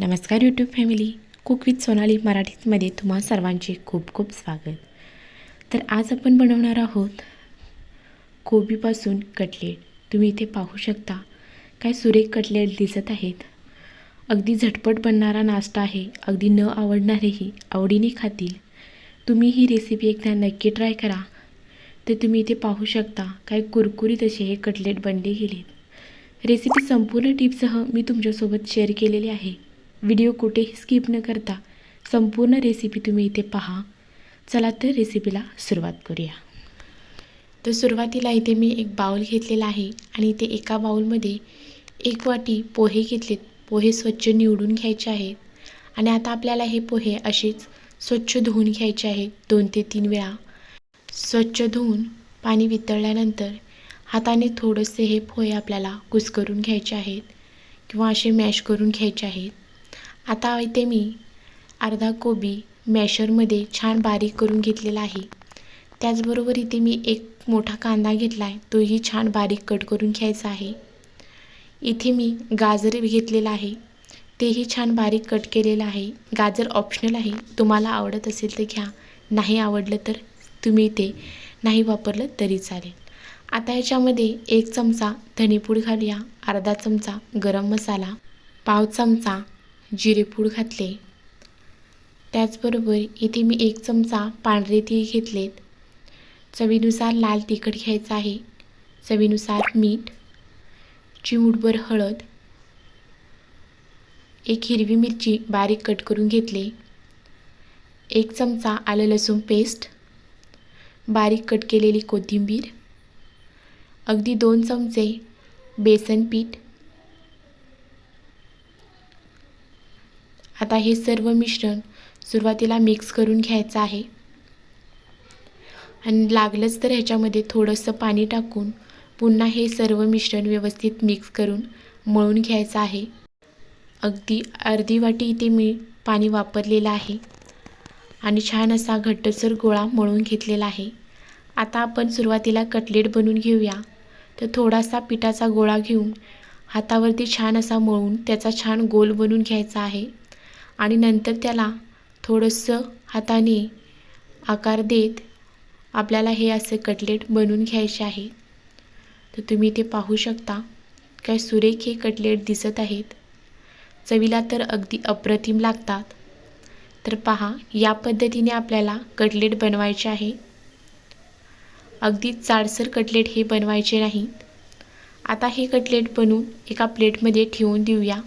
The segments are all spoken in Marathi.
नमस्कार YouTube family cook with Sonali मराठीमध्ये तुम्हा सर्वांचे खूप खूप स्वागत. तर आज आपण बनवणार आहोत कोबीपासून कटलेट. तुम्ही इथे पाहू शकता काय सुरेख कटलेट दिसत आहेत. अगदी झटपट बनणारा नाश्ता आहे. अगदी न आवडणारेही आवडीने खातील. तुम्ही ही रेसिपी एकदा नक्की ट्राय करा. तर तुम्ही इथे पाहू शकता काय कुरकुरीत असे हे कटलेट बनले गेलेत. रेसिपी संपूर्ण टिपसह मी तुमच्यासोबत शेअर केलेली आहे. व्हिडिओ कुठेही स्किप न करता संपूर्ण रेसिपी तुम्ही इथे पहा. चला तर रेसिपीला सुरुवात करूया. तर सुरुवातीला इथे मी एक बाऊल घेतलेला आहे आणि इथे एका बाउलमध्ये एक वाटी पोहे घेतलेत. पोहे स्वच्छ निवडून घ्यायचे आहेत. आणि आता आपल्याला हे पोहे असेच स्वच्छ धुवून घ्यायचे आहेत दोन ते तीन वेळा. स्वच्छ धुवून पाणी वितळल्यानंतर हाताने थोडेसे हे पोहे आपल्याला कुस्करून घ्यायचे आहेत किंवा असे मॅश करून घ्यायचे आहेत. आता इथे मी अर्धा कोबी मॅशरमध्ये छान बारीक करून घेतलेला आहे. त्याचबरोबर इथे मी एक मोठा कांदा घेतला आहे तोही छान बारीक कट करून घ्यायचा आहे. इथे मी गाजर घेतलेला आहे तेही छान बारीक कट केलेलं आहे. गाजर ऑप्शनल आहे तुम्हाला आवडत असेल तर घ्या नाही आवडलं तर तुम्ही ते नाही वापरलं तरी चालेल. आता याच्यामध्ये एक चमचा धनेपूड घालूया अर्धा चमचा गरम मसाला पाव चमचा जिरेपूड घातले. त्याचबरोबर इथे मी एक चमचा पांढरे तीळ घेतलेत. चवीनुसार लाल तिखट घ्यायचं आहे. चवीनुसार मीठ चिमूटभर हळद एक हिरवी मिरची बारीक कट करून घेतले. एक चमचा आलं लसूण पेस्ट बारीक कट केलेली कोथिंबीर अगदी दोन चमचे बेसन पीठ आता हे सर्व मिश्रण सुरुवातीला मिक्स करून घ्यायचं आहे. आणि लागलंच तर ह्याच्यामध्ये थोडंसं पाणी टाकून पुन्हा हे सर्व मिश्रण व्यवस्थित मिक्स करून मळून घ्यायचं आहे. अगदी अर्धी वाटी इथे मी पाणी वापरलेलं आहे. आणि छान असा घट्टसर गोळा मळून घेतलेला आहे. आता आपण सुरुवातीला कटलेट बनवून घेऊया. तर थोडासा पिठाचा गोळा घेऊन हातावरती छान असा मळून त्याचा छान गोल बनवून घ्यायचा आहे. आणि नंतर त्याला थोडंसं हाताने आकार देत आपल्याला हे असे कटलेट बनवून घ्यायचे आहे. तर तुम्ही ते पाहू शकता काय सुरेख हे कटलेट दिसत आहेत. चवीला तर अगदी अप्रतिम लागतात. तर पहा या पद्धतीने आपल्याला कटलेट बनवायचे आहे. अगदी जाडसर कटलेट हे बनवायचे नाहीत आता हे कटलेट बनवून एका प्लेटमध्ये ठेवून देऊया.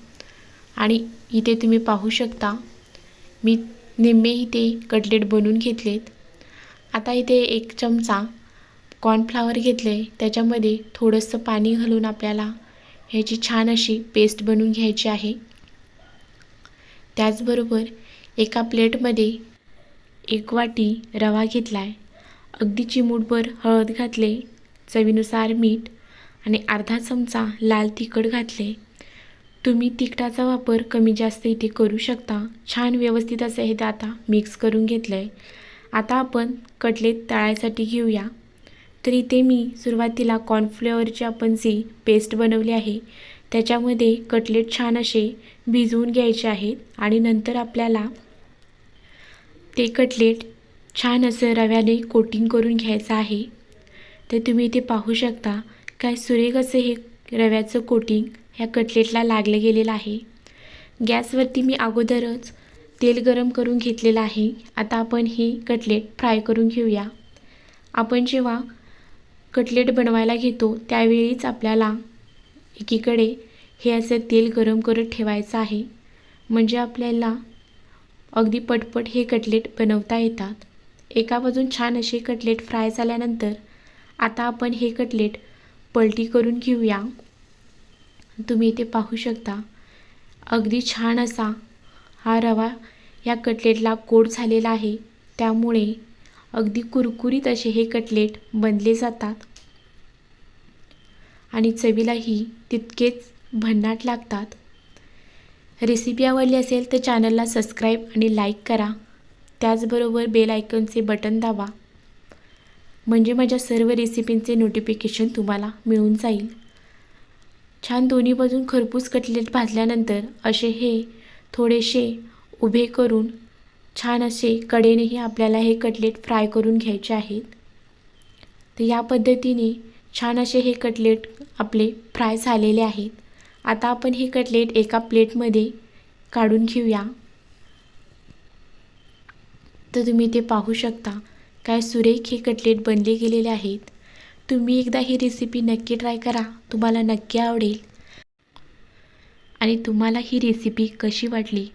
आणि इथे तुम्ही पाहू शकता मी निम्मे इथे कटलेट बनवून घेतलेत. आता इथे एक चमचा कॉर्नफ्लावर घेतले त्याच्यामध्ये थोडंसं पाणी घालून आपल्याला ह्याची छान अशी पेस्ट बनवून घ्यायची आहे. त्याचबरोबर एका प्लेटमध्ये एक वाटी रवा घेतला आहे अगदी चिमूटभर हळद घातले चवीनुसार मीठ आणि अर्धा चमचा लाल तिखट घातले. तुम्ही तिखटाचा वापर कमी जास्त इथे करू शकता. छान व्यवस्थित असं हे आता मिक्स करून घेतलं आहे आता आपण कटलेट तळायसाठी घेऊया. तर इथे मी सुरुवातीला कॉर्नफ्लेवरची आपण जी पेस्ट बनवली आहे त्याच्यामध्ये कटलेट छान असे भिजवून घ्यायचे आहेत आणि नंतर आपल्याला ते कटलेट छान असं रव्याने कोटिंग करून घ्यायचं आहे. तर तुम्ही इथे पाहू शकता काय सुरेख असं हे रव्याचं कोटिंग ह्या कटलेटला लागलं गेलेलं आहे. गॅसवरती मी अगोदरच तेल गरम करून घेतलेलं आहे. आता आपण हे कटलेट फ्राय करून घेऊया. आपण जेव्हा कटलेट बनवायला घेतो त्यावेळीच आपल्याला एकीकडे हे असं तेल गरम करत ठेवायचं आहे. म्हणजे आपल्याला अगदी पटपट हे कटलेट बनवता येतात. एका बाजून छान असे कटलेट फ्राय झाल्यानंतर आता आपण हे कटलेट पलटी करून घेऊया. तुम्ही इथे पाहू शकता. अगदी छान असा हा रवा या कटलेटला कोड झालेला आहे. त्यामुळे अगदी कुरकुरीत असे हे कटलेट बनले जातात. आणि चवीलाही तितकेच भन्नाट लागतात. रेसिपी आवडली असेल तर चॅनलला सबस्क्राईब आणि लाईक करा. त्याचबरोबर बेल आयकनचे बटन दाबा. म्हणजे माझ्या सर्व रेसिपींचे नोटिफिकेशन तुम्हाला मिळून जाईल. छान दोन्ही बाजून खरपूस कटलेट भाजल्यानंतर असे हे थोडेसे उभे करून छान असे कडेनेही आपल्याला हे कटलेट फ्राय करून घ्यायचे आहेत. तर या पद्धतीने छान असे हे कटलेट आपले फ्राय झालेले आहेत. आता आपण हे कटलेट एका प्लेटमध्ये काढून घेऊया. तर तुम्ही ते पाहू शकता काय सुरेख हे कटलेट बनले गेलेले आहेत. तुम्ही एकदा ही रेसिपी नक्की ट्राय करा. तुम्हाला नक्की आवडेल. आणि तुम्हाला ही रेसिपी कशी वाटली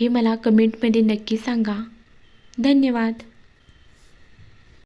हे मला कमेंटमध्ये नक्की सांगा. धन्यवाद.